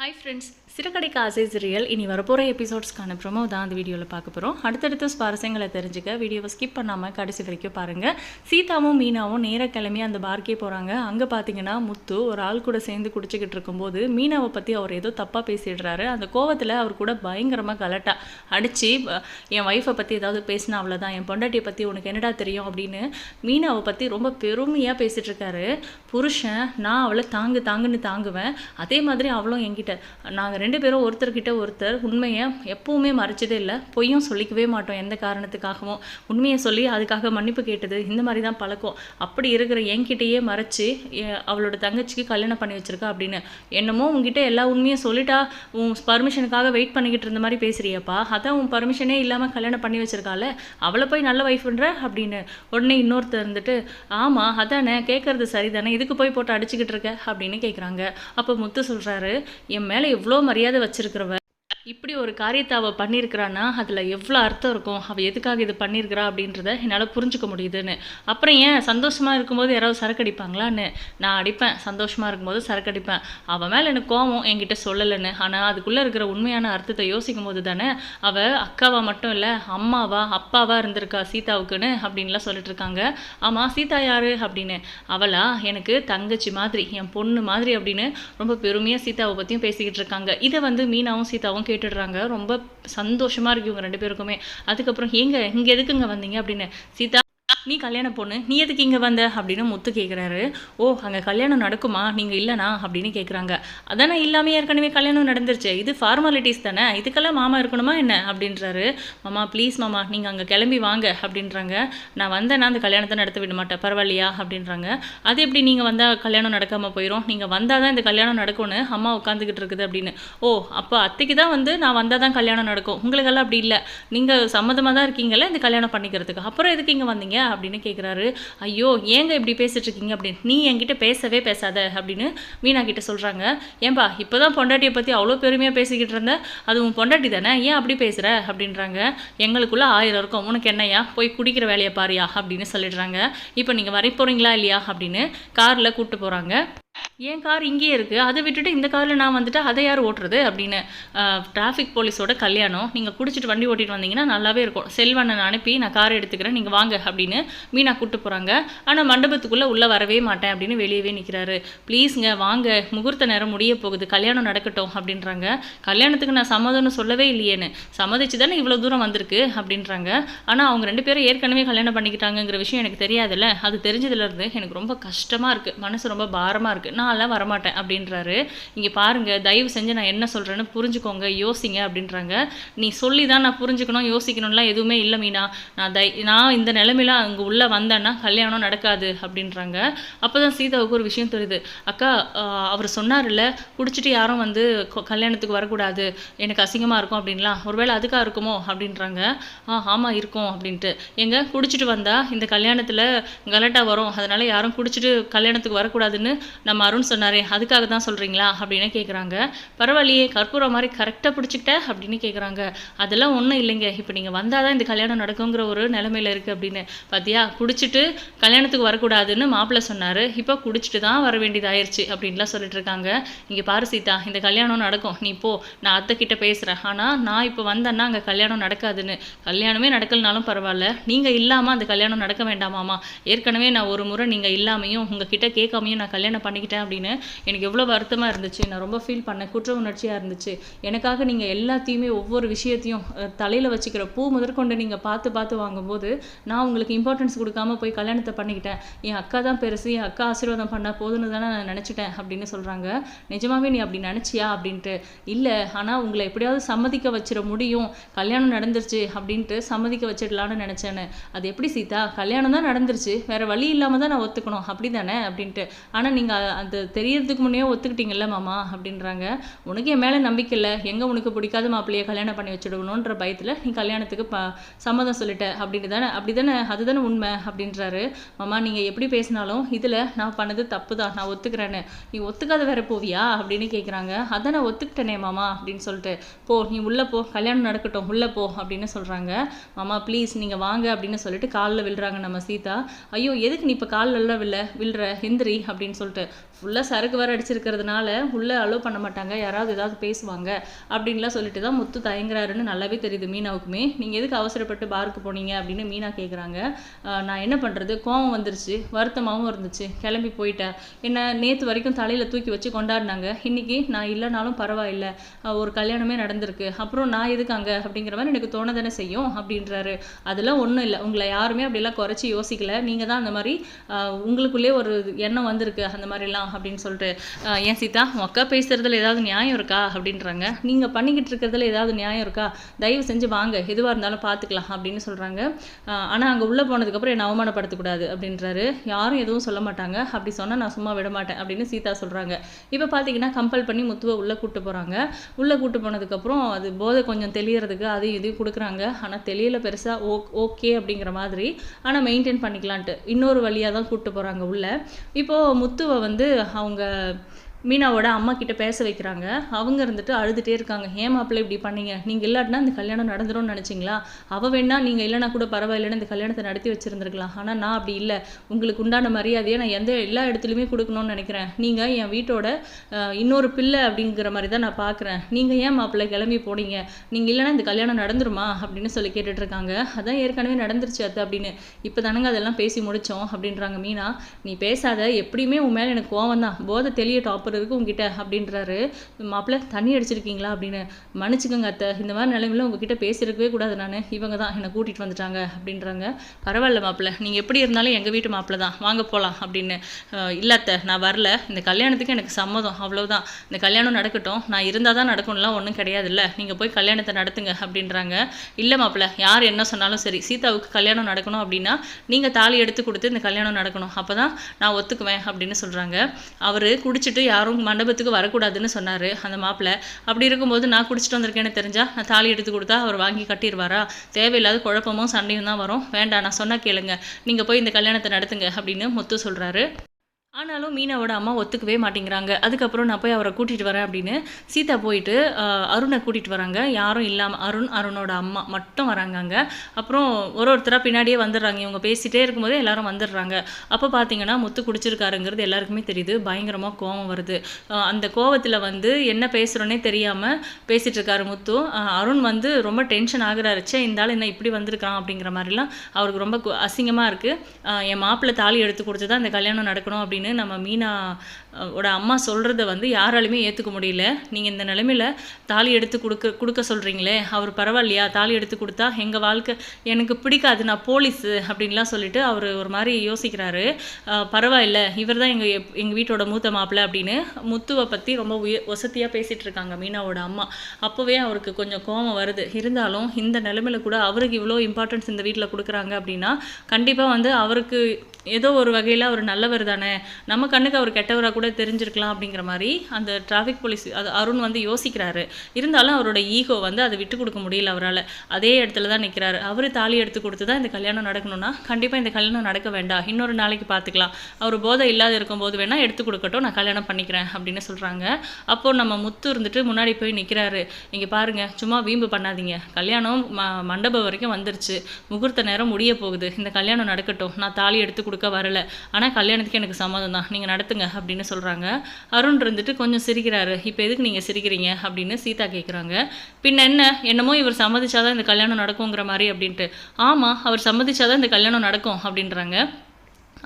Hi friends சிறுகடைக்கு ஆசை serial இனி வரப்போகிற எபிசோட்ஸ்க்கான ப்ரொமோ தான் அந்த வீடியோவில் பார்க்க போகிறோம் அடுத்தடுத்த சுவாரஸ்யங்களை தெரிஞ்சுக்க வீடியோவை ஸ்கிப் பண்ணாமல் கடைசி வரைக்கும் பாருங்கள் சீதாவும் மீனாவும் நேராக கிளம்பி அந்த பார்க்கே போகிறாங்க அங்கே பார்த்தீங்கன்னா முத்து ஒரு ஆள் கூட சேர்ந்து குடிச்சிக்கிட்டு இருக்கும்போது மீனாவை பற்றி அவர் ஏதோ தப்பாக பேசிடுறாரு. அந்த கோவத்தில் அவர் கூட பயங்கரமாக கலட்டா. அடித்து என் ஒய்ஃபை பற்றி ஏதாவது பேசினா அவ்வளோதான் என் பொண்டாட்டியை பற்றி உனக்கு என்னடா தெரியும்? அப்படின்னு மீனாவை பற்றி ரொம்ப பெருமையாக பேசிகிட்டு இருக்காரு. புருஷன் நான் அவளை தாங்கு தாங்குன்னு தாங்குவேன். அதே மாதிரி அவளும் என்கிட்ட நாங்கள் ரெண்டு பேரும் ஒருத்தர்கிட்ட ஒருத்தர் உண்மையை எப்பவுமே மறைச்சதே இல்லை. பொய்யும் சொல்லிக்கவே மாட்டோம் எந்த காரணத்துக்காகவும். உண்மையை சொல்லி அதுக்காக மன்னிப்பு கேட்டது இந்த மாதிரி தான் பழக்கம். அப்படி இருக்கிற என்கிட்டயே மறைச்சு அவளோட தங்கச்சிக்கு கல்யாணம் பண்ணி வச்சிருக்கா அப்படின்னு. என்னமோ உங்ககிட்ட எல்லா உண்மையும் சொல்லிட்டா உன் பர்மிஷனுக்காக வெயிட் பண்ணிக்கிட்டு இருந்த மாதிரி பேசுறியப்பா. அதான் உன் பர்மிஷனே இல்லாமல் கல்யாணம் பண்ணி வச்சிருக்கால அவளை போய் நல்ல ஒய்ஃப்ன்ற அப்படின்னு. உடனே இன்னொருத்தர் இருந்துட்டு ஆமாம் அதானே கேட்குறது சரிதானே இதுக்கு போய் போட்டு அடிச்சுக்கிட்டு இருக்க அப்படின்னு கேட்குறாங்க அப்போ முத்து சொல்கிறாரு என் மேலே எவ்வளோ மரியாதை வச்சிருக்கிறவ இப்படி ஒரு காரியத்தை அவள் பண்ணியிருக்கிறான்னா அதில் எவ்வளோ அர்த்தம் இருக்கும்? அவள் எதுக்காக இது பண்ணியிருக்கிறா அப்படின்றத என்னால் புரிஞ்சுக்க முடியுதுன்னு. அப்புறம் ஏன் சந்தோஷமாக இருக்கும்போது யாராவது சரக்கு அடிப்பாங்களான்னு? நான் அடிப்பேன் சந்தோஷமாக இருக்கும்போது சரக்கு அடிப்பேன். அவன் மேலே எனக்கு கோவம் என்கிட்ட சொல்லலைன்னு. ஆனால் அதுக்குள்ளே இருக்கிற உண்மையான அர்த்தத்தை யோசிக்கும் போது தானே அவள் அக்காவா மட்டும் இல்லை அம்மாவா அப்பாவா இருந்திருக்கா சீதாவுக்குன்னு அப்படின்லாம் சொல்லிட்டு இருக்காங்க. ஆமாம் சீதா யார் அப்படின்னு? அவளா எனக்கு தங்கச்சி மாதிரி என் பொண்ணு மாதிரி அப்படின்னு ரொம்ப பெருமையாக சீதாவை பற்றியும் பேசிக்கிட்டு இருக்காங்க. இதை வந்து மீனாவும் சீதாவும் கேட்டுடுறாங்க. ரொம்ப சந்தோஷமாக இருக்கு இவங்க ரெண்டு பேருக்குமே. அதுக்கப்புறம் ஏங்க இங்கே எதுக்குங்க வந்தீங்க அப்படின்னு சீதா நீ கல்யாண பொண்ணு நீ எதுக்கு இங்கே வந்த? அப்படின்னு முத்து கேட்குறாரு ஓ அங்கே கல்யாணம் நடக்குமா? நீங்கள் இல்லைனா? அப்படின்னு கேட்குறாங்க அதானே இல்லாமல் ஏற்கனவே கல்யாணம் நடந்துருச்சு. இது ஃபார்மாலிட்டிஸ் தானே? இதுக்கெல்லாம் மாமா இருக்கணுமா என்ன? அப்படின்றாரு. மாமா ப்ளீஸ் மாமா நீங்கள் அங்கே கிளம்பி வாங்க அப்படின்றாங்க. நான் வந்தேன்னா அந்த கல்யாணத்தை நடத்த விட மாட்டேன். பரவாயில்லையா? அப்படின்றாங்க. அது எப்படி நீங்கள் வந்தால் கல்யாணம் நடக்காமல் போயிடும் நீங்கள் வந்தால் தான் இந்த கல்யாணம் நடக்கும்னு அம்மா உட்காந்துக்கிட்டு இருக்குது அப்படின்னு. ஓ அப்போ அத்தைக்கு தான் வந்து நான் வந்தால் தான் கல்யாணம் நடக்கும். உங்களுக்கெல்லாம் அப்படி இல்லை. நீங்கள் சம்மதமாக தான் இருக்கீங்களே இந்த கல்யாணம் பண்ணிக்கிறதுக்கு. அப்புறம் எதுக்கு இங்கே வந்தீங்க? அப்படின்னு கேட்குறாரு ஐயோ ஏங்க இப்படி பேசிட்டு இருக்கீங்க அப்படின்னு. நீ என்கிட்ட பேசவே பேசாத அப்படின்னு மீனா கிட்ட சொல்கிறாங்க ஏன்பா இப்போ தான் பொண்டாட்டியை பற்றி அவ்வளோ பெருமையாக பேசிக்கிட்டு இருந்த? அது உன் பொண்டாட்டி தானே? ஏன் அப்படி பேசுகிற அப்படின்றாங்க. எங்களுக்குள்ளே ஆயிரம் இருக்கும். உனக்கு என்னையா போய் குடிக்கிற வேலையை பாரியா அப்படின்னு சொல்லிடுறாங்க. இப்போ நீங்கள் வரை போகிறீங்களா இல்லையா அப்படின்னு காரில் கூப்பிட்டு போகிறாங்க என் கார் இங்கேயே இருக்குது அதை விட்டுட்டு இந்த காரில் நான் வந்துட்டு அதை யார் ஓட்டுறது அப்படின்னு டிராஃபிக் போலீஸோட கல்யாணம். நீங்கள் குடிச்சிட்டு வண்டி ஓட்டிட்டு வந்தீங்கன்னா நல்லாவே இருக்கும். செல்வண்ணன் அனுப்பி நான் கார் எடுத்துக்கிறேன் நீங்கள் வாங்க அப்படின்னு மீனா கூப்பிட்டு போகிறாங்க ஆனால் மண்டபத்துக்குள்ளே உள்ளே வரவே மாட்டேன் அப்படின்னு வெளியவே நிற்கிறாரு ப்ளீஸுங்க வாங்க. முகூர்த்த நேரம் முடிய போகுது. கல்யாணம் நடக்கட்டும் அப்படின்றாங்க. கல்யாணத்துக்கு நான் சம்மதம்னு சொல்லவே இல்லையேன்னு. சம்மதிச்சு தானே இவ்வளோ தூரம் வந்திருக்கு அப்படின்றாங்க. ஆனால் அவங்க ரெண்டு பேரும் ஏற்கனவே கல்யாணம் பண்ணிக்கிட்டாங்கங்கிற விஷயம் எனக்கு தெரியாதுல்ல. அது தெரிஞ்சதுலேருந்து எனக்கு ரொம்ப கஷ்டமாக இருக்குது மனசு ரொம்ப பாரமாக இருக்குது நான் நான்லாம் வரமாட்டேன் அப்படின்றாரு. இங்கே பாருங்கள் தயவு செஞ்சு நான் என்ன சொல்கிறேன்னு புரிஞ்சுக்கோங்க யோசிங்க அப்படின்றாங்க. நீ சொல்லி தான் நான் புரிஞ்சுக்கணும் யோசிக்கணும்லாம் எதுவுமே இல்லை மீனா. நான் தை நான் இந்த நிலமையில அங்கே உள்ளே வந்தேன்னா கல்யாணம் நடக்காது அப்படின்றாங்க. அப்போ தான் சீதாவுக்கு ஒரு விஷயம் தெரியுது. அக்கா அவர் சொன்னார்ல குடிச்சிட்டு யாரும் வந்து கல்யாணத்துக்கு வரக்கூடாது. எனக்கு அசிங்கமாக இருக்கும் அப்படின்லாம். ஒருவேளை அதுக்காக இருக்குமோ? அப்படின்றாங்க. ஆ ஆமாம் இருக்கும் அப்படின்ட்டு. எங்க? குடிச்சிட்டு வந்தால் இந்த கல்யாணத்தில் கலட்டா வரும். அதனால் யாரும் குடிச்சிட்டு கல்யாணத்துக்கு வரக்கூடாதுன்னு நம்ம அருண் சொன்னாரே அதுக்காக தான் சொல்கிறீங்களா அப்படின்னு கேட்குறாங்க பரவாயில்லையே கற்பூரம் மாதிரி கரெக்டாக பிடிச்சிக்கிட்ட அப்படின்னு கேட்குறாங்க அதெல்லாம் ஒன்றும் இல்லைங்க. இப்போ நீங்கள் வந்தால் தான் இந்த கல்யாணம் நடக்குங்கிற ஒரு நிலமையில இருக்குது அப்படின்னு. பார்த்தியா குடிச்சிட்டு கல்யாணத்துக்கு வரக்கூடாதுன்னு மாப்பிள்ளை சொன்னார். இப்போ குடிச்சிட்டு தான் வர வேண்டியதாயிருச்சு அப்படின்லாம் சொல்லிட்டு இருக்காங்க இங்கே பாரு சீதா இந்த கல்யாணம் நடக்கும். நீ போ நான் அத்தை கிட்ட பேசுகிறேன் ஆனால் நான் இப்போ வந்தேன்னா அங்கே கல்யாணம் நடக்காதுன்னு. கல்யாணமே நடக்கலனாலும் பரவாயில்ல. நீங்கள் இல்லாமல் அந்த கல்யாணம் நடக்க வேண்டாமாமா ஏற்கனவே நான் ஒரு முறை நீங்கள் இல்லாமையும் உங்ககிட்ட கேட்காமையும் நான் கல்யாணம் பண்ணிக்கிட்டேன் அப்படின்னு எனக்கு எவ்வளோ வருத்தமாக இருந்துச்சு. நான் ரொம்ப ஃபீல் பண்ணேன் குற்ற உணர்ச்சியாக இருந்துச்சு. எனக்காக நீங்கள் எல்லாத்தையுமே ஒவ்வொரு விஷயத்தையும் தலையில் வச்சுக்கிற பூ முதற்கொண்டு நீங்கள் பார்த்து பார்த்து வாங்கும்போது நான் உங்களுக்கு இம்பார்ட்டன்ஸ் கொடுக்காம போய் கல்யாணத்தை பண்ணிக்கிட்டேன். என் அக்கா தான் பெருசு என் அக்கா ஆசீர்வாதம் பண்ணால் போதுன்னு தானே நான் நினச்சிட்டேன் அப்படின்னு சொல்கிறாங்க நிஜமாவே நீ அப்படி நினச்சியா அப்படின்ட்டு. இல்லை ஆனால் உங்களை எப்படியாவது சம்மதிக்க வச்சிட முடியும். கல்யாணம் நடந்துருச்சு அப்படின்ட்டு சம்மதிக்க வச்சிடலான்னு நினச்சேன்னு. அது எப்படி சீதா? கல்யாணம் தான் நடந்துருச்சு. வேறு வழி இல்லாமல் தான் நான் ஒத்துக்கணும். அப்படி தானே அப்படின்ட்டு ஆனால் நீங்கள் அந்த அது தெரியறதுக்கு முன்னே ஒத்துக்கிட்டீங்கல்ல மாமா அப்படின்றாங்க. உனக்கு என் மேலே நம்பிக்கை இல்லை. எங்கே உனக்கு பிடிக்காத மாப்பிள்ளையை கல்யாணம் பண்ணி வச்சுடுவணுன்ற பயத்தில் நீ கல்யாணத்துக்கு ப சம்மதம் சொல்லிட்ட. அப்படின்னு தானே அப்படி தானே அதுதானே உண்மை அப்படின்றாரு. மாமா நீங்கள் எப்படி பேசினாலும் இதில் நான் பண்ணது தப்பு தான் நான் ஒத்துக்கிறேன்னு. நீ ஒத்துக்காத வேற போவியா அப்படின்னு கேட்குறாங்க அதை நான் ஒத்துக்கிட்டேனே மாமா அப்படின்னு சொல்லிட்டு. போ நீ உள்ளே போ. கல்யாணம் நடக்கட்டும். உள்ளே போ அப்படின்னு சொல்கிறாங்க மாமா ப்ளீஸ் நீங்கள் வாங்க அப்படின்னு சொல்லிட்டு காலில் விழுறாங்க நம்ம சீதா. ஐயோ எதுக்கு நீ இப்போ காலில் விழ விழுற எந்திரி அப்படின்னு சொல்லிட்டு. ஃபுல்லாக சரக்கு வேறு அடிச்சிருக்கிறதுனால உள்ளே அலோவ் பண்ண மாட்டாங்க. யாராவது ஏதாவது பேசுவாங்க அப்படின்லாம் சொல்லிட்டு தான் முத்து தயங்குறாருன்னு நல்லாவே தெரியுது மீனாவுக்குமே. நீங்கள் எதுக்கு அவசரப்பட்டு பாருக்கு போனீங்க அப்படின்னு மீனா கேட்குறாங்க நான் என்ன பண்ணுறது கோவம் வந்துருச்சு. வருத்தமாகவும் இருந்துச்சு. கிளம்பி போயிட்டேன். என்ன நேற்று வரைக்கும் தலையில் தூக்கி வச்சு கொண்டாடினாங்க. இன்றைக்கி நான் இல்லைனாலும் பரவாயில்ல. ஒரு கல்யாணமே நடந்திருக்கு. அப்புறம் நான் எதுக்கு அங்கே அப்படிங்கிற மாதிரி எனக்கு தோணதானே செய்யும் அப்படின்றாரு. அதெல்லாம் ஒன்றும் இல்லை. உங்களை யாருமே அப்படிலாம் குறைச்சி யோசிக்கல. நீங்கள் தான் அந்த மாதிரி உங்களுக்குள்ளே ஒரு எண்ணம் வந்திருக்கு. அந்த மாதிரிலாம். அப்படின்னு சொல்லிட்டு ஏன் சீதா உன் அக்கா பேசுறதுல ஏதாவது நியாயம் இருக்கா? அப்படின்றாங்க. நீங்கள் பண்ணிக்கிட்டு இருக்கிறதுல ஏதாவது நியாயம் இருக்கா? தயவு செஞ்சு வாங்க. எதுவாக இருந்தாலும் பார்த்துக்கலாம் அப்படின்னு சொல்கிறாங்க ஆனால் அங்கே உள்ளே போனதுக்கப்புறம் என்னை அவமானப்படுத்தக்கூடாது அப்படின்றாரு. யாரும் எதுவும் சொல்ல மாட்டாங்க. அப்படி சொன்னால் நான் சும்மா விட மாட்டேன் அப்படின்னு சீதா சொல்கிறாங்க இப்போ பார்த்தீங்கன்னா கம்பல் பண்ணி முத்துவை உள்ளே கூப்பிட்டு போகிறாங்க உள்ளே கூப்பிட்டு போனதுக்கப்புறம் அது போதை கொஞ்சம் தெளியறதுக்கு அதையும் இதையும் கொடுக்குறாங்க. ஆனால் தெளியல பெருசாக ஓ ஓகே அப்படிங்கிற மாதிரி. ஆனால் மெயின்டைன் பண்ணிக்கலான்ட்டு இன்னொரு வழியாக தான் கூப்பிட்டு போகிறாங்க உள்ளே. இப்போது முத்துவை வந்து அவங்க மீனாவோட அம்மா கிட்ட பேச வைக்கிறாங்க. அவங்க இருந்துட்டு அழுதுகிட்டே இருக்காங்க. ஏன் மாப்பிள்ளை இப்படி பண்ணீங்க? நீங்கள் இல்லாட்டினா இந்த கல்யாணம் நடந்துரும்னு நினச்சிங்களா? அவள் வேணா நீங்கள் இல்லைனா கூட பரவாயில்லைன்னு இந்த கல்யாணத்தை நடத்தி வச்சுருந்துருக்கலாம். ஆனால் நான் அப்படி இல்லை. உங்களுக்கு உண்டான மரியாதையை நான் எந்த எல்லா இடத்துலையுமே கொடுக்கணும்னு நினைக்கிறேன். நீங்கள் என் வீட்டோட இன்னொரு பிள்ளை அப்படிங்கிற மாதிரி தான் நான் பார்க்குறேன் நீங்கள் ஏன் மாப்பிள்ளை கிளம்பி போனீங்க? நீங்கள் இல்லைனா இந்த கல்யாணம் நடந்துருமா? அப்படின்னு சொல்லி கேட்டுட்ருக்காங்க அதான் ஏற்கனவே நடந்துருச்சு அது அப்படின்னு. இப்போ தானங்க அதெல்லாம் பேசி முடித்தோம் அப்படின்றாங்க மீனா. நீ பேசாத. எப்படியுமே உன் மேலே எனக்கு கோவம் தான் போதை தெளிய டாப்பர் இருக்கு உங்ககிட்ட அப்படின்றாரு. மாப்பிள்ளை தண்ணி அடிச்சிருக்கீங்களா? அப்படின்னு. மன்னிச்சுக்கோங்க அத்தை இந்த மாதிரி நிலைமையில உங்ககிட்ட பேசியிருக்கவே கூடாது நான். இவங்க தான் என்னை கூட்டிகிட்டு வந்துட்டாங்க அப்படின்றாங்க. பரவாயில்ல மாப்பிள்ள நீங்கள் எப்படி இருந்தாலும் எங்கள் வீட்டு மாப்பிள்ள தான். வாங்க போகலாம் அப்படின்னு. இல்லை அத்தை நான் வரல. இந்த கல்யாணத்துக்கு எனக்கு சம்மதம் அவ்வளோதான் இந்த கல்யாணம் நடக்கட்டும். நான் இருந்தால் தான் நடக்கும்லாம் ஒன்றும் கிடையாதுல்ல. நீங்கள் போய் கல்யாணத்தை நடத்துங்க அப்படின்றாங்க. இல்லை மாப்பிள்ள யார் என்ன சொன்னாலும் சரி சீதாவுக்கு கல்யாணம் நடக்கணும் அப்படின்னா நீங்கள் தாலி எடுத்து கொடுத்து இந்த கல்யாணம் நடக்கணும். அப்போ தான் நான் ஒத்துக்குவேன் அப்படின்னு சொல்கிறாங்க அவர் குடிச்சிட்டு யாரும் மண்டபத்துக்கு வரக்கூடாதுன்னு சொன்னார் அந்த மாப்பிள்ளை. அப்படி இருக்கும்போது நான் குடிச்சிட்டு வந்திருக்கேன்னு தெரிஞ்சால் நான் தாலி எடுத்து கொடுத்தா அவர் வாங்கி கட்டிடுவாரா? தேவையில்லாத குழப்பமும் சண்டையும் தான் வரும். வேண்டாம் நான் சொன்னால் கேளுங்க. நீங்கள் போய் இந்த கல்யாணத்தை நடத்துங்க அப்படின்னு முத்து சொல்கிறாரு ஆனாலும் மீனாவோட அம்மா ஒத்துக்கவே மாட்டேங்கிறாங்க. அதுக்கப்புறம் நான் போய் அவரை கூட்டிகிட்டு வரேன் அப்படின்னு சீதா போயிட்டு அருணை கூட்டிகிட்டு வராங்க. யாரும் இல்லாமல் அருண் அருணோட அம்மா மட்டும் வராங்க அங்கே. அப்புறம் ஒரு ஒருத்தராக பின்னாடியே வந்துடுறாங்க. இவங்க பேசிகிட்டே இருக்கும்போதே எல்லாரும் வந்துடுறாங்க. அப்போ பார்த்தீங்கன்னா முத்து குடிச்சிருக்காருங்கிறது எல்லாருக்குமே தெரியுது. பயங்கரமாக கோவம் வருது. அந்த கோவத்தில் வந்து என்ன பேசுகிறோன்னே தெரியாமல் பேசிகிட்டு இருக்காரு முத்து அருண் வந்து ரொம்ப டென்ஷன் ஆகுறாரு. சே இந்த ஆள் என்ன இப்படி வந்திருக்கான் அப்படிங்கிற மாதிரிலாம் அவருக்கு ரொம்ப கு- இருக்குது என் மாப்பிள்ளை தாலி எடுத்து கொடுத்து தான் இந்த கல்யாணம் நடக்கணும் அப்படின்னு நம்ம மீனா அஹ், ஓட அம்மா சொல்கிறத வந்து யாராலுமே ஏற்றுக்க முடியல. நீங்கள் இந்த நிலமையில் தாலி எடுத்து கொடுக்க கொடுக்க சொல்கிறீங்களே அவர் பரவாயில்லையா? தாலி எடுத்து கொடுத்தா எங்கள் வாழ்க்கை எனக்கு பிடிக்காது நான் போலீஸு அப்படின்லாம் சொல்லிட்டு அவர் ஒரு மாதிரி யோசிக்கிறாரு. பரவாயில்ல இவர் தான் எங்கள் எங்கள் வீட்டோட மூத்த மாப்பிள்ளை அப்படின்னு முத்துவை பற்றி ரொம்ப உய வசதியாக பேசிகிட்டு இருக்காங்க மீனாவோட அம்மா. அப்போவே அவருக்கு கொஞ்சம் கோபம் வருது. இருந்தாலும் இந்த நிலமையில் கூட அவருக்கு இவ்வளோ இம்பார்ட்டன்ஸ் இந்த வீட்டில் கொடுக்குறாங்க அப்படின்னா கண்டிப்பாக வந்து அவருக்கு ஏதோ ஒரு வகையில் அவர் நல்லவர் தானே. நம்ம கண்ணுக்கு அவர் கெட்டவராக கூட தெரிஞ்சிருக்கலாம் அப்படிங்கிற மாதிரி அந்த டிராஃபிக் போலீஸ் அது அருண் வந்து யோசிக்கிறாரு. இருந்தாலும் அவரோட ஈகோ வந்து அதை விட்டு கொடுக்க முடியல அவரால். அதே இடத்துல தான் நிற்கிறாரு அவர் தாலி எடுத்து கொடுத்து தான் இந்த கல்யாணம் நடக்கணும்னா கண்டிப்பாக இந்த கல்யாணம் நடக்க வேண்டாம். இன்னொரு நாளைக்கு பார்த்துக்கலாம் அவர் போதை இல்லாத இருக்கும்போது வேணால் எடுத்து கொடுக்கட்டும் நான் கல்யாணம் பண்ணிக்கிறேன் அப்படின்னு சொல்கிறாங்க அப்போ நம்ம முத்து இருந்துட்டு முன்னாடி போய் நிற்கிறாரு இங்கே பாருங்க சும்மா வீம்பு பண்ணாதீங்க. கல்யாணம் ம மண்டபம் வரைக்கும் வந்துருச்சு. முகூர்த்த நேரம் முடிய போகுது. இந்த கல்யாணம் நடக்கட்டும். நான் தாலி எடுத்து கொடுக்க வரல. ஆனால் கல்யாணத்துக்கு எனக்கு சம்மதம் தான் நீங்கள் நடத்துங்க அப்படின்னு சொல்கிறாங்க அருண் இருந்துட்டு கொஞ்சம் சிரிக்கிறாரு. இப்போ எதுக்கு நீங்கள் சிரிக்கிறீங்க? அப்படின்னு சீதா கேட்குறாங்க பின்ன என்ன? என்னமோ இவர் சம்மதிச்சாதான் இந்த கல்யாணம் நடக்குங்கிற மாதிரி அப்படின்ட்டு. ஆமாம் அவர் சம்மதிச்சாதான் இந்த கல்யாணம் நடக்கும் அப்படின்றாங்க.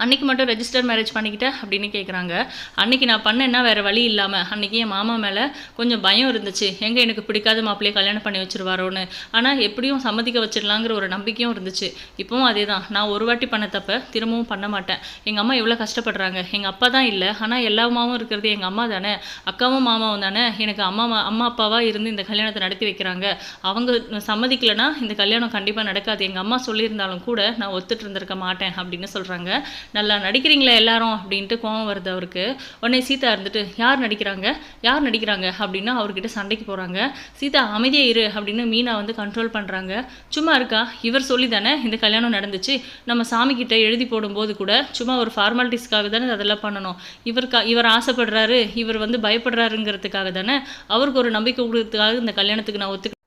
அன்றைக்கி மட்டும் ரெஜிஸ்டர் மேரேஜ் பண்ணிக்கிட்டேன் அப்படின்னு கேட்குறாங்க அன்னைக்கு நான் பண்ணேன்னா வேறு வழி இல்லாமல் அன்றைக்கி என் மாமா மேலே கொஞ்சம் பயம் இருந்துச்சு. எங்கே எனக்கு பிடிக்காத மாப்பிள்ளையை கல்யாணம் பண்ணி வச்சுருவாரோன்னு. ஆனால் எப்படியும் சம்மதிக்க வச்சிடலாங்கிற ஒரு நம்பிக்கையும் இருந்துச்சு. இப்போவும் அதே தான் நான் ஒரு வாட்டி பண்ண தப்ப திரும்பவும் பண்ண மாட்டேன். எங்கள் அம்மா எவ்வளோ கஷ்டப்படுறாங்க. எங்கள் அப்பா தான் இல்லை. ஆனால் எல்லா அம்மாவும் இருக்கிறது எங்கள் அம்மா தானே. அக்காவும் மாமாவும் தானே. எனக்கு அம்மா அம்மா அப்பாவாக இருந்து இந்த கல்யாணத்தை நடத்தி வைக்கிறாங்க. அவங்க சம்மதிக்கலைன்னா இந்த கல்யாணம் கண்டிப்பாக நடக்காது. எங்கள் அம்மா சொல்லியிருந்தாலும் கூட நான் ஒத்துட்டு இருந்திருக்க மாட்டேன் அப்படின்னு சொல்கிறாங்க நல்லா நடிக்கிறீங்களே எல்லாரும் அப்படின்ட்டு கோவம் வருது அவருக்கு. உடனே சீதா இருந்துட்டு யார் நடிக்கிறாங்க? யார் நடிக்கிறாங்க? அப்படின்னு அவர்கிட்ட சண்டைக்கு போகிறாங்க சீதா அமைதியா இரு அப்படின்னு மீனா வந்து கண்ட்ரோல் பண்ணுறாங்க சும்மா இருக்கா? இவர் சொல்லி தானே இந்த கல்யாணம் நடந்துச்சு. நம்ம சாமிக்கிட்ட எழுதி போடும்போது கூட சும்மா ஒரு ஃபார்மாலிட்டிஸ்க்காக தானே அதெல்லாம் பண்ணணும். இவருக்கா இவர் ஆசைப்படுறாரு இவர் வந்து பயப்படுறாருங்கிறதுக்காக தானே அவருக்கு ஒரு நம்பிக்கை கொடுக்கறதுக்காக இந்த கல்யாணத்துக்கு நான் ஒத்துக்க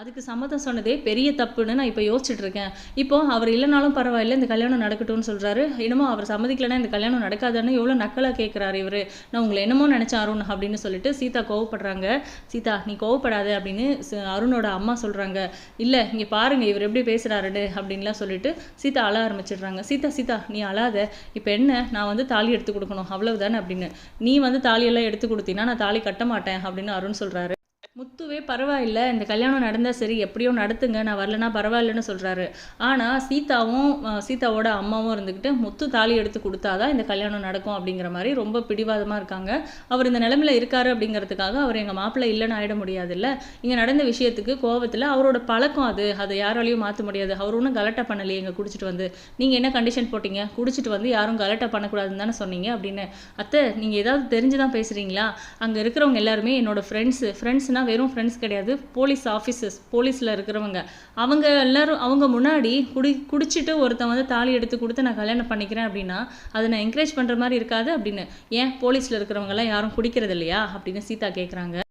அதுக்கு சம்மதம் சொன்னதே பெரிய தப்புன்னு நான் இப்போ யோசிச்சுட்டு இருக்கேன் இப்போ அவர் இல்லைனாலும் பரவாயில்ல இந்த கல்யாணம் நடக்கட்டும்னு சொல்கிறாரு என்னமோ அவர் சம்மதிக்கலைன்னா இந்த கல்யாணம் நடக்காதுன்னு எவ்வளோ நக்கலாக கேட்குறாரு இவர். நான் உங்களை என்னமோ நினச்சேன் அருண் அப்படின்னு சொல்லிட்டு சீதா கோவப்படுறாங்க. சீதா நீ கோவப்படாத அப்படின்னு அருணோட அம்மா சொல்கிறாங்க இல்லை இங்கே பாருங்க இவர் எப்படி பேசுகிறாருன்னு அப்படின்லாம் சொல்லிட்டு சீதா அழ ஆரம்பிச்சிடுறாங்க. சீதா சீதா நீ அழாத. இப்போ என்ன? நான் வந்து தாலி எடுத்து கொடுக்கணும் அவ்வளவுதானே அப்படின்னு. நீ வந்து தாலியெல்லாம் எடுத்து கொடுத்தீங்கன்னா நான் தாலி கட்ட மாட்டேன் அப்படின்னு அருண் சொல்கிறாரு முத்துவே பரவாயில்ல. இந்த கல்யாணம் நடந்தால் சரி எப்படியோ நடத்துங்க. நான் வரலனா பரவாயில்லன்னு சொல்கிறாரு ஆனால் சீதாவும் சீதாவோட அம்மாவும் இருந்துக்கிட்டு முத்து தாலி எடுத்து கொடுத்தாதான் இந்த கல்யாணம் நடக்கும் அப்படிங்கிற மாதிரி ரொம்ப பிடிவாதமாக இருக்காங்க. அவர் இந்த நிலமையில இருக்காரு அப்படிங்கிறதுக்காக அவர் எங்கள் மாப்பிள்ளை இல்லைன்னு ஆகிட முடியாதுல்ல. இங்கே நடந்த விஷயத்துக்கு கோவத்தில் அவரோட பழக்கம் அது. அதை யாராலையும் மாற்ற முடியாது. அவர் ஒன்றும் கலட்டை பண்ணலையே இங்கே குடிச்சிட்டு வந்து. நீங்கள் என்ன கண்டிஷன் போட்டிங்க? குடிச்சிட்டு வந்து யாரும் கலட்டை பண்ணக்கூடாதுன்னு தானே சொன்னீங்க அப்படின்னு. அத்தை நீங்கள் ஏதாவது தெரிஞ்சு தான் பேசுகிறீங்களா அங்கே இருக்கிறவங்க எல்லாருமே என்னோட ஃப்ரெண்ட்ஸு ஃப்ரெண்ட்ஸ்னால் வெறும் ஃப்ரெண்ட்ஸ் கிடையாது போலீஸ் ஆஃபீஸர்ஸ் போலீஸில் இருக்கிறவங்க. அவங்க எல்லாரும் அவங்க முன்னாடி குடி குடிச்சிட்டு ஒருத்தன் வந்து தாலி எடுத்து கொடுத்து நான் கல்யாணம் பண்ணிக்கிறேன் அப்படின்னா அதை நான் என்கரேஜ் பண்ணுற மாதிரி இருக்காது அப்படின்னு. ஏன்? போலீஸில் இருக்கிறவங்கலாம் யாரும் குடிக்கிறது இல்லையா? அப்படின்னு சீதா கேட்குறாங்க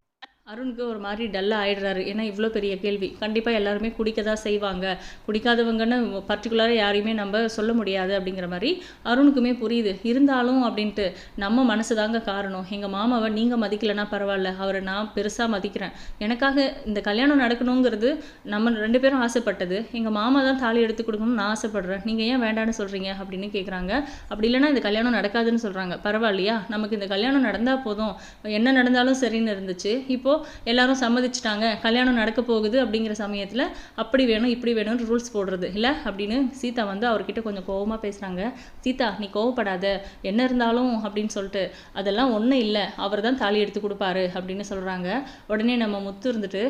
அருணுக்கு ஒரு மாதிரி டல்லாக ஆயிடுறாரு. ஏன்னா இவ்வளோ பெரிய கேள்வி. கண்டிப்பாக எல்லாருமே குடிக்க தான் செய்வாங்க. குடிக்காதவங்கன்னு பர்டிகுலராக யாரையுமே நம்ம சொல்ல முடியாது அப்படிங்கிற மாதிரி அருணுக்குமே புரியுது. இருந்தாலும் அப்படின்ட்டு நம்ம மனசு தாங்க காரணம். எங்கள் மாமாவை நீங்கள் மதிக்கலைன்னா பரவாயில்ல. அவரை நான் பெருசாக மதிக்கிறேன். எனக்காக இந்த கல்யாணம் நடக்கணுங்கிறது நம்ம ரெண்டு பேரும் ஆசைப்பட்டது. எங்கள் மாமா தான் தாலி எடுத்து கொடுக்கணும்னு நான் ஆசைப்படுறேன். நீங்கள் ஏன் வேண்டான்னு சொல்கிறீங்க அப்படின்னு கேட்குறாங்க அப்படி இல்லைன்னா இந்த கல்யாணம் நடக்காதுன்னு சொல்கிறாங்க பரவாயில்லையா? நமக்கு இந்த கல்யாணம் நடந்தால் போதும். என்ன நடந்தாலும் சரின்னு இருந்துச்சு. இப்போது எல்லாரும் சம்மதிச்சிட்டாங்க கல்யாணம் நடக்க போகுது அப்படிங்கிற சமயத்தில் அப்படி வேணும் இப்படி வேணும்னு ரூல்ஸ் போடுறது. இல்லை? அப்படின்னு சீதா வந்து அவர்கிட்ட கொஞ்சம் கோவமாக பேசுகிறாங்க சீதா நீ கோவப்படாத என்ன இருந்தாலும் அப்படின்னு சொல்லிட்டு அதெல்லாம் ஒன்றும் இல்லை அவர் தான் தாலி எடுத்து கொடுப்பாரு அப்படின்னு சொல்கிறாங்க உடனே நம்ம முத்து இருந்துட்டு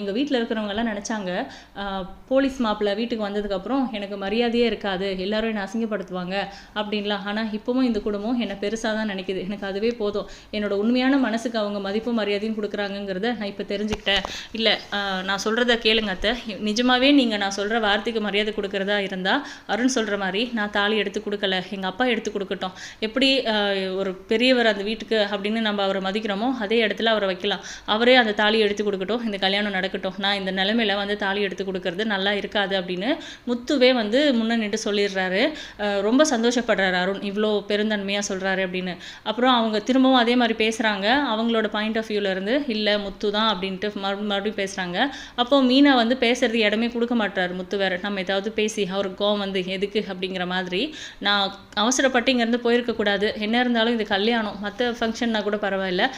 எங்கள் வீட்டில் இருக்கிறவங்கெல்லாம் நினச்சாங்க போலீஸ் மாப்பிள்ளை வீட்டுக்கு வந்ததுக்கப்புறம் எனக்கு மரியாதையே இருக்காது எல்லாரும் என்னை அசிங்கப்படுத்துவாங்க அப்படின்லாம். ஆனால் இப்போவும் இந்த குடும்பம் என்னை பெருசாக தான் நினைக்குது. எனக்கு அதுவே போதும். என்னோட உண்மையான மனசுக்கு அவங்க மதிப்பு மரியாதையும் கொடுக்குறாங்க. கொடுக்குறாங்கங்கிறத நான் இப்போ தெரிஞ்சுக்கிட்டேன். இல்லை நான் சொல்கிறத கேளுங்க அத்தை. நிஜமாகவே நீங்கள் நான் சொல்கிற வார்த்தைக்கு மரியாதை கொடுக்குறதா இருந்தால் அருண் சொல்கிற மாதிரி நான் தாலி எடுத்து கொடுக்கல எங்கள் அப்பா எடுத்து கொடுக்கட்டும். எப்படி ஒரு பெரியவர் அந்த வீட்டுக்கு அப்படின்னு நம்ம அவரை மதிக்கிறோமோ அதே இடத்துல அவரை வைக்கலாம். அவரே அந்த தாலி எடுத்து கொடுக்கட்டும் இந்த கல்யாணம் நடக்கட்டும். நான் இந்த நிலமையில வந்து தாலி எடுத்து கொடுக்கறது நல்லா இருக்காது அப்படின்னு முத்துவே வந்து முன்ன நின்று சொல்லிடுறாரு. ரொம்ப சந்தோஷப்படுறாரு அருண் இவ்வளோ பெருந்தன்மையாக சொல்கிறாரு அப்படின்னு. அப்புறம் அவங்க திரும்பவும் அதே மாதிரி பேசுகிறாங்க அவங்களோட பாயிண்ட் ஆஃப் இருந்து இல்லை முத்து தான் அப்படின்ட்டு மறு மறுபடியும் பேசுகிறாங்க அப்போ மீனா வந்து பேசுறது இடமே கொடுக்க மாட்டார் முத்து வேற. நம்ம ஏதாவது பேசி அவருக்கு கோவம் வந்து எதுக்கு? அப்படிங்கிற மாதிரி. நான் அவசரப்பட்டு இங்கேருந்து போயிருக்கக்கூடாது என்ன இருந்தாலும் இது கல்யாணம். மற்ற ஃபங்க்ஷன்னா கூட பரவாயில்ல.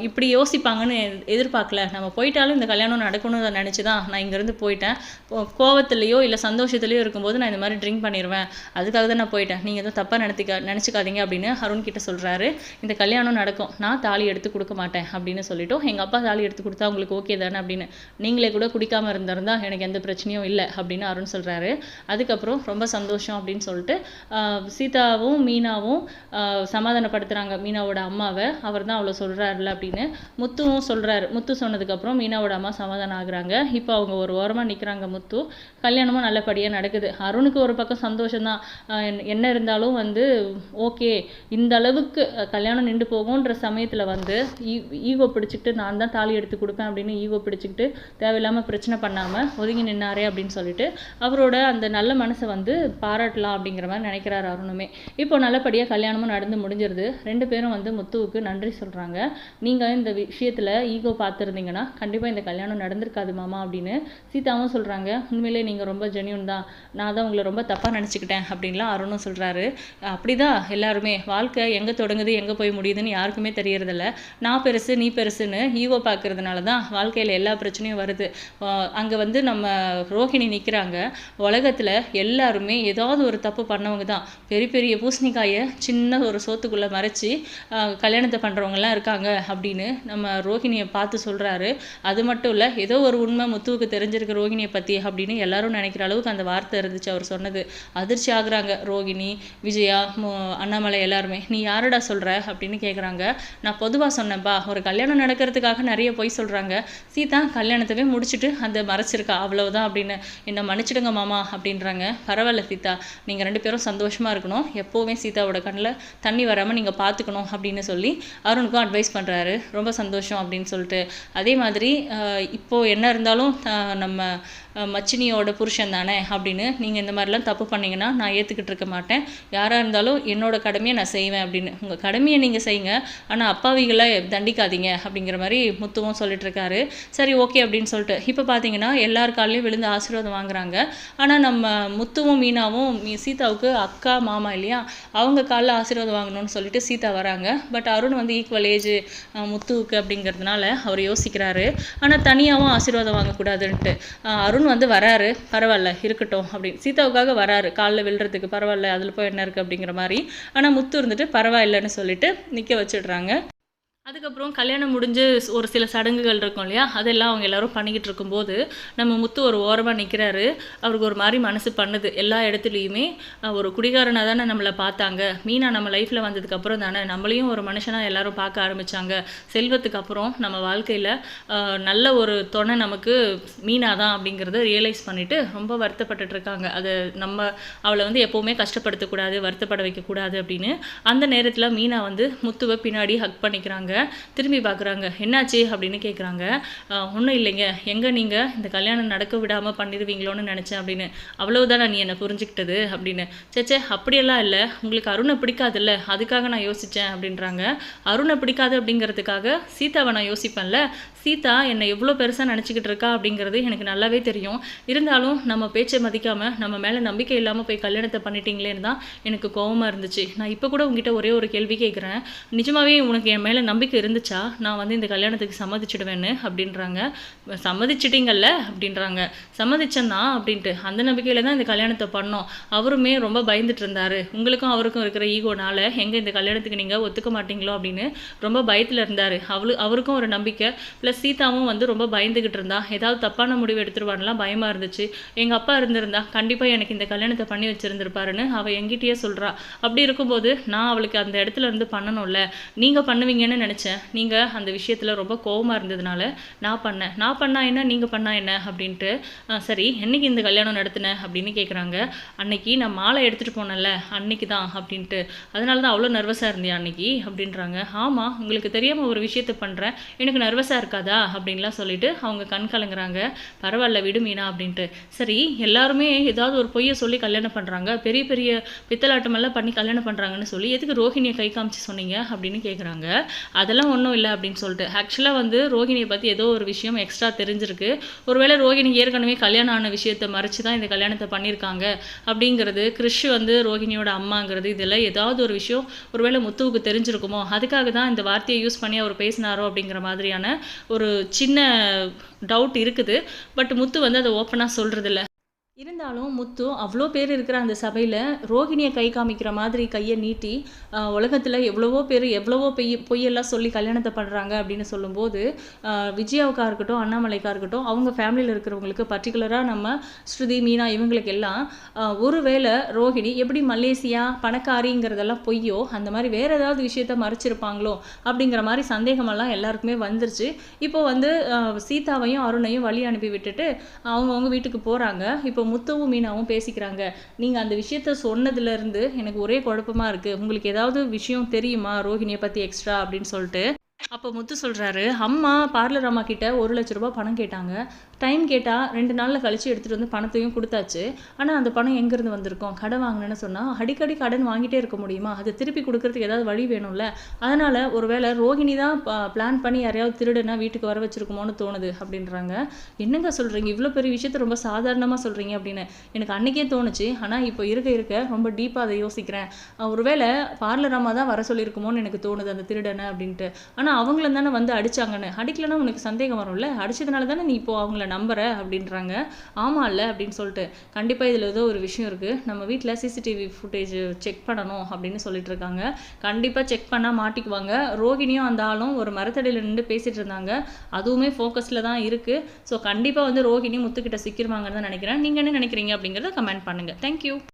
இப்படி யோசிப்பாங்கன்னு எதிர்பார்க்கல. நம்ம போயிட்டாலும் இந்த கல்யாணம் நடக்கணும்னு நினச்சி தான் நான் இங்கேருந்து போயிட்டேன். கோ- கோவத்துலேயோ இல்லை சந்தோஷத்துலேயோ இருக்கும்போது நான் இந்த மாதிரி ட்ரிங்க் பண்ணிடுவேன் அதுக்காக தான் நான் போயிட்டேன். நீங்கள் எதுவும் தப்பாக நினைத்துக்க நினச்சிக்காதீங்க அப்படின்னு அருண் கிட்ட சொல்கிறாரு இந்த கல்யாணம் நடக்கும். நான் தாலி எடுத்து கொடுக்க மாட்டேன் அப்படின்னு சொல்லிட்டோம் எங்கள் அப்பா தாலி எடுத்து கொடுத்தா உங்களுக்கு ஓகே தானே அப்படின்னு. நீங்களே கூட குடிக்காமல் இருந்திருந்தா எனக்கு எந்த பிரச்சனையும் இல்லை அப்படின்னு அருண் சொல்கிறாரு அதுக்கப்புறம் ரொம்ப சந்தோஷம் அப்படின்னு சொல்லிட்டு சீதாவும் மீனாவும் சமாதானப்படுத்துகிறாங்க மீனாவோட அம்மாவை. அவர் தான் அவ்வளோ சொல்கிறாருல அப்படின்னு முத்துவும் சொல்கிறாரு முத்து சொன்னதுக்கப்புறம் மீனாவோட அம்மா சமாதானம் ஆகுறாங்க. இப்போ அவங்க ஒரு ஓரமாக நிற்கிறாங்க முத்து. கல்யாணமும் நல்லபடியாக நடக்குது. அருணுக்கு ஒரு பக்கம் சந்தோஷம்தான். தான் என்ன- இருந்தாலும் வந்து ஓகே இந்த அளவுக்கு கல்யாணம் நின்று போகுன்ற சமயத்தில் வந்து ஈகோ பிடிச்சிக்கிட்டு நான் தான் தாலி எடுத்து கொடுப்பேன் அப்படின்னு ஈகோ பிடிச்சிக்கிட்டு தேவையில்லாமல் பிரச்சனை பண்ணாமல் ஒதுங்கி நின்னாரே அப்படின்னு சொல்லிட்டு அவரோட அந்த நல்ல மனசை வந்து பாராட்டலாம் அப்படிங்கிற மாதிரி நினைக்கிறாரு அருணுமே. இப்போ நல்லபடியாக கல்யாணமும் நடந்து முடிஞ்சிருது. ரெண்டு பேரும் வந்து முத்துவுக்கு நன்றி சொல்கிறாங்க நீங்கள் இந்த விஷயத்தில் ஈகோ பார்த்துருந்தீங்கன்னா கண்டிப்பாக இந்த கல்யாணம் நடந்திருக்காது மாமா அப்படின்னு சீதாவும் சொல்கிறாங்க உண்மையிலே நீங்கள் ரொம்ப ஜென்யூன் தான். நான் தான் உங்களை ரொம்ப தப்பாக நினச்சிக்கிட்டேன் அப்படின்லாம் அருணும் சொல்கிறாரு அப்படிதான் எல்லாருமே. வாழ்க்கை எங்கே தொடங்குது எங்கே போய் முடியுதுன்னு யாருக்குமே தெரியறதில்ல. நான் பெருசு நீ பெருசுன்னு ஈகோ பார்க்கறதுனால தான் வாழ்க்கையில் எல்லா பிரச்சனையும் வருது. அங்கே வந்து நம்ம ரோஹிணி நிற்கிறாங்க உலகத்தில் எல்லாருமே ஏதாவது ஒரு தப்பு பண்ணவங்க தான் பெரிய பெரிய பூசணிக்காயை சின்ன ஒரு சோத்துக்குள்ளே மறைச்சி கல்யாணத்தை பண்ணுறவங்கலாம் இருக்காங்க அப்படின்னு நம்ம ரோஹிணியை பார்த்து சொல்கிறாரு அது மட்டும் இல்லை ஏதோ ஒரு உண்மை முத்துவுக்கு தெரிஞ்சிருக்கு ரோஹிணியை பற்றி அப்படின்னு எல்லாரும் நினைக்கிற அளவுக்கு அந்த வார்த்தை இருந்துச்சு அவர் சொன்னது. அதிர்ச்சி ஆகுறாங்க ரோகிணி விஜயா அண்ணாமலை எல்லாருமே. நீ யாரடா சொல்கிற அப்படின்னு கேட்குறாங்க நான் பொதுவாக சொன்னேன்ப்பா ஒரு கல்யாணம் நடக்கிறதுக்காக பணத்துக்காக நிறைய பொய் சொல்கிறாங்க சீதா கல்யாணத்தவே முடிச்சுட்டு அந்த மறைச்சிருக்கா. அவ்வளவுதான் அப்படின்னு. என்னை மன்னிச்சிடுங்க மாமா அப்படின்றாங்க. பரவாயில்ல சீதா. நீங்கள் ரெண்டு பேரும் சந்தோஷமாக இருக்கணும். எப்போவுமே சீதாவோட கண்ணில் தண்ணி வராமல் நீங்கள் பார்த்துக்கணும் அப்படின்னு சொல்லி அருணுக்கும் அட்வைஸ் பண்ணுறாரு ரொம்ப சந்தோஷம் அப்படின்னு சொல்லிட்டு. அதே மாதிரி இப்போது இப்போ என்ன இருந்தாலும் நம்ம மச்சினியோட புருஷன் தானே அப்படின்னு நீங்கள் இந்த மாதிரிலாம் தப்பு பண்ணிங்கன்னா நான் ஏற்றுக்கிட்டு இருக்க மாட்டேன். யாராக இருந்தாலும் என்னோட கடமையை நான் செய்வேன் அப்படின்னு. உங்கள் கடமையை நீங்கள் செய்யுங்க. ஆனால் அப்பாவிகளை தண்டிக்காதீங்க அப்படிங்கிற மாதிரி முத்துவும் சொல்லிட்டு இருக்காரு. சரி ஓகே அப்படின்னு சொல்லிட்டு. இப்போ பார்த்தீங்கன்னா எல்லார் காலையும் விழுந்து ஆசீர்வாதம் வாங்குறாங்க. ஆனால் நம்ம முத்துவும் மீனாவும் சீதாவுக்கு அக்கா மாமா இல்லையா? அவங்க காலில் ஆசீர்வாதம் வாங்கணும்னு சொல்லிட்டு சீதா வராங்க. பட் அருண் வந்து ஈக்குவல் ஏஜ் முத்துவுக்கு அப்படிங்கிறதுனால அவர் யோசிக்கிறாரு. ஆனால் தனியாகவும் ஆசீர்வாதம் வாங்கக்கூடாதுன்ட்டு. அருண் அருண் வந்து வராரு. பரவாயில்ல இருக்கட்டும் அப்படின்னு. சீதாவுக்காக வராரு. காலில் விழுறதுக்கு பரவாயில்ல அதில் போய் என்ன இருக்குது அப்படிங்கிற மாதிரி. ஆனால் முத்து இருந்துட்டு பரவாயில்லைன்னு சொல்லிட்டு நிற்க வச்சிடுறாங்க. அதுக்கப்புறம் கல்யாணம் முடிஞ்சு ஒரு சில சடங்குகள் இருக்கும் இல்லையா? அதெல்லாம் அவங்க எல்லாரும் பண்ணிக்கிட்டு இருக்கும்போது நம்ம முத்து ஒரு ஓரமாக நிற்கிறாரு அவருக்கு ஒரு மாதிரி மனசு பண்ணுது. எல்லா இடத்துலையுமே ஒரு குடிகாரனாக தானே நம்மளை பார்த்தாங்க. மீனா நம்ம லைஃப்பில் வந்ததுக்கப்புறம் தானே நம்மளையும் ஒரு மனுஷனாக எல்லாரும் பார்க்க ஆரம்பித்தாங்க செல்வத்துக்கு அப்புறம் நம்ம வாழ்க்கையில் நல்ல ஒரு துணை நமக்கு மீனா தான் அப்படிங்கிறத ரியலைஸ் பண்ணிவிட்டு ரொம்ப வருத்தப்பட்டுட்டு இருக்காங்க. அதை நம்ம அவளை வந்து எப்போவுமே கஷ்டப்படுத்தக்கூடாது வருத்தப்பட வைக்கக்கூடாது அப்படின்னு அந்த நேரத்தில் மீனா வந்து முத்துவை பின்னாடி ஹக் பண்ணிக்கிறாங்க. திரும்பி பார்க்குறாங்க என்னாச்சு அப்படின்னு கேட்குறாங்க ஒன்றும் இல்லைங்க. எங்கே நீங்கள் இந்த கல்யாணம் நடக்க விடாமல் பண்ணிடுவீங்களோன்னு நினச்சேன் அப்படின்னு. அவ்வளவுதானே நீ என்னை புரிஞ்சுக்கிட்டது? அப்படின்னு. சேச்சே அப்படியெல்லாம் இல்லை. உங்களுக்கு அருணை பிடிக்காதுல்ல. அதுக்காக நான் யோசித்தேன் அப்படின்றாங்க. அருணை பிடிக்காது அப்படிங்கிறதுக்காக சீதாவை நான் யோசிப்பேன்ல. சீதா என்னை எவ்வளோ பெருசாக நினச்சிக்கிட்டு இருக்கா அப்படிங்கிறது எனக்கு நல்லாவே தெரியும். இருந்தாலும் நம்ம பேச்சை மதிக்காமல் நம்ம மேலே நம்பிக்கை இல்லாமல் போய் கல்யாணத்தை பண்ணிட்டீங்களேன்னு தான் எனக்கு கோவமாக இருந்துச்சு. நான் இப்போ கூட உங்ககிட்ட ஒரே ஒரு கேள்வி கேட்குறேன் நிஜமாவே உனக்கு என் மேலே நம்பிக்கை இருந்துச்சா? நான் வந்து இந்த கல்யாணத்துக்கு சம்மதிச்சிடுவேன்னு அப்படின்றாங்க. சம்மதிச்சிட்டிங்கல்ல அப்படின்றாங்க. சம்மதிச்சேன்னா அப்படின்ட்டு அந்த நம்பிக்கையில் தான் இந்த கல்யாணத்தை பண்ணோம். அவருமே ரொம்ப பயந்துட்டு இருந்தாரு. உங்களுக்கும் அவருக்கும் இருக்கிற ஈகோனால எங்கே இந்த கல்யாணத்துக்கு நீங்கள் ஒத்துக்க மாட்டீங்களோ அப்படின்னு ரொம்ப பயத்தில் இருந்தார். அவளு அவருக்கும் ஒரு நம்பிக்கை. ப்ளஸ் சீதாவும் வந்து ரொம்ப பயந்துக்கிட்டு இருந்தா. ஏதாவது தப்பான முடிவு எடுத்துருவான்லாம் பயமாக இருந்துச்சு. எங்கள் அப்பா இருந்திருந்தா கண்டிப்பாக எனக்கு இந்த கல்யாணத்தை பண்ணி வச்சிருந்திருப்பாருன்னு அவள் எங்கிட்டயே சொல்கிறா அப்படி இருக்கும்போது நான் அவளுக்கு அந்த இடத்துல இருந்து பண்ணணும்ல. நீங்கள் பண்ணுவீங்கன்னு நினச்சேன். நீங்கள் அந்த விஷயத்தில் ரொம்ப கோபமாக இருந்ததுனால நான் பண்ணேன். நான் பண்ணா என்ன நீங்கள் பண்ணா என்ன அப்படின்ட்டு சரி என்னைக்கு இந்த கல்யாணம் நடத்தின அப்படின்னு கேட்குறாங்க அன்னைக்கு நான் மாலை எடுத்துகிட்டு போனேன்ல அன்னைக்கு தான் அப்படின்ட்டு. அதனால தான் அவ்வளோ நர்வஸாக இருந்தியா அன்னைக்கு அப்படின்றாங்க. ஆமாம் உங்களுக்கு தெரியாமல் ஒரு விஷயத்த பண்ணுறேன் எனக்கு நர்வஸாக இருக்காதா அப்படின்லாம் சொல்லிட்டு அவங்க கண் கலங்குறாங்க. பரவாயில்ல விடு மீனா அப்படின்ட்டு. சரி எல்லாருமே ஏதாவது ஒரு பொய்யை சொல்லி கல்யாணம் பண்ணுறாங்க பெரிய பெரிய பித்தலாட்டமெல்லாம் பண்ணி கல்யாணம் பண்ணுறாங்கன்னு சொல்லி எதுக்கு ரோஹிணியை கை காமிச்சு சொன்னீங்க அப்படின்னு கேட்குறாங்க அதெல்லாம் ஒன்றும் இல்லை அப்படின்னு சொல்லிட்டு. ஆக்சுவலாக வந்து ரோஹிணியை பற்றி ஏதோ ஒரு விஷயம் எக்ஸ்ட்ரா தெரிஞ்சிருக்கு. ஒருவேளை ரோஹிணி ஏற்கனவே கல்யாணம் ஆன விஷயத்தை மறைச்சு தான் இந்த கல்யாணத்தை பண்ணியிருக்காங்க அப்படிங்கிறது கிறிஷ் வந்து ரோஹிணியோட அம்மாங்கிறது இதில் ஏதாவது ஒரு விஷயம் ஒருவேளை முத்துவுக்கு தெரிஞ்சிருக்குமோ அதுக்காக தான் இந்த வார்த்தையை யூஸ் பண்ணி அவர் பேசினாரோ அப்படிங்கிற மாதிரியான ஒரு சின்ன டவுட் இருக்குது. பட் முத்து வந்து அதை ஓப்பனாக சொல்கிறதில்ல இருந்தாலும் முத்து அவ்வளோ பேர் இருக்கிற அந்த சபையில் ரோகிணியை கை காமிக்கிற மாதிரி கையை நீட்டி உலகத்தில் எவ்வளவோ பேர் எவ்வளவோ பொய் பொய்யெல்லாம் சொல்லி கல்யாணத்தை பண்ணுறாங்க அப்படின்னு சொல்லும்போது விஜயாவுக்காக இருக்கட்டும் அண்ணாமலைக்கா இருக்கட்டும் அவங்க ஃபேமிலியில் இருக்கிறவங்களுக்கு பர்டிகுலராக நம்ம ஸ்ருதி மீனா இவங்களுக்கு எல்லாம் ஒருவேளை ரோஹிணி எப்படி மலேசியா பணக்காரிங்கிறதெல்லாம் பொய்யோ அந்த மாதிரி வேறு ஏதாவது விஷயத்த மறைச்சிருப்பாங்களோ அப்படிங்கிற மாதிரி சந்தேகமெல்லாம் எல்லாருக்குமே வந்துருச்சு. இப்போ வந்து சீதாவையும் அருணையும் வழி அனுப்பி விட்டுட்டு அவங்கவுங்க வீட்டுக்கு போகிறாங்க இப்போ முத்துவும் மீனாவும் பேசிக்கிறாங்க. நீங்கள் அந்த விஷயத்த சொன்னதுலேருந்து எனக்கு ஒரே குழப்பமா இருக்குது உங்களுக்கு ஏதாவது விஷயம் தெரியுமா ரோஹிணியை பற்றி எக்ஸ்ட்ரா அப்படின்னு சொல்லிட்டு. அப்போ முத்து சொல்கிறாரு அம்மா பார்லர் அம்மா கிட்ட ஒரு லட்ச ரூபா பணம் கேட்டாங்க. டைம் கேட்டால் ரெண்டு நாளில் கழித்து எடுத்துகிட்டு வந்து பணத்தையும் கொடுத்தாச்சு. ஆனால் அந்த பணம் எங்கேருந்து வந்திருக்கோம்? கடன் வாங்கினேன்னு சொன்னால் அடிக்கடி கடன் வாங்கிட்டே இருக்க முடியுமா? அதை திருப்பி கொடுக்கறதுக்கு ஏதாவது வழி வேணும்ல. அதனால் ஒருவேளை ரோகிணி தான் பிளான் பண்ணி யாரையாவது திருடுனா வீட்டுக்கு வர வச்சுருக்குமோன்னு தோணுது அப்படின்றாங்க. என்னங்க சொல்கிறீங்க இவ்வளோ பெரிய விஷயத்த ரொம்ப சாதாரணமாக சொல்கிறீங்க அப்படின்னு. எனக்கு அன்னைக்கே தோணுச்சு. ஆனால் இப்போ இருக்க இருக்க ரொம்ப டீப்பாக அதை யோசிக்கிறேன். ஒருவேளை பார்லர் அம்மா தான் வர சொல்லியிருக்குமோன்னு எனக்கு தோணுது அந்த திருடனை அப்படின்ட்டு. ஆனால் அவங்கள தானே வந்து அடிச்சாங்கன்னு. அடிக்கலைன்னா உனக்கு சந்தேகம் வரும்ல? அடிச்சதுனால தானே நீ இப்போ அவங்கள நம்புற அப்படின்றாங்க. ஆமாம் இல்லை அப்படின்னு சொல்லிட்டு. கண்டிப்பாக இதில் ஏதோ ஒரு விஷயம் இருக்குது நம்ம வீட்டில் சிசிடிவி ஃபுட்டேஜ் செக் பண்ணணும் அப்படின்னு சொல்லிட்டு இருக்காங்க. கண்டிப்பாக செக் பண்ணால் மாட்டிக்குவாங்க. ரோகிணியும் அந்த ஆளும் ஒரு மரத்தடியில் நின்று பேசிட்டு இருந்தாங்க. அதுவுமே ஃபோக்கஸில் தான் இருக்குது ஸோ கண்டிப்பாக வந்து ரோகிணி முத்துக்கிட்ட சிக்கிருவாங்கன்னு தான் நினைக்கிறேன். நீங்கள் என்ன நினைக்கிறீங்க அப்படிங்கிறத கமெண்ட் பண்ணுங்கள் தேங்க்யூ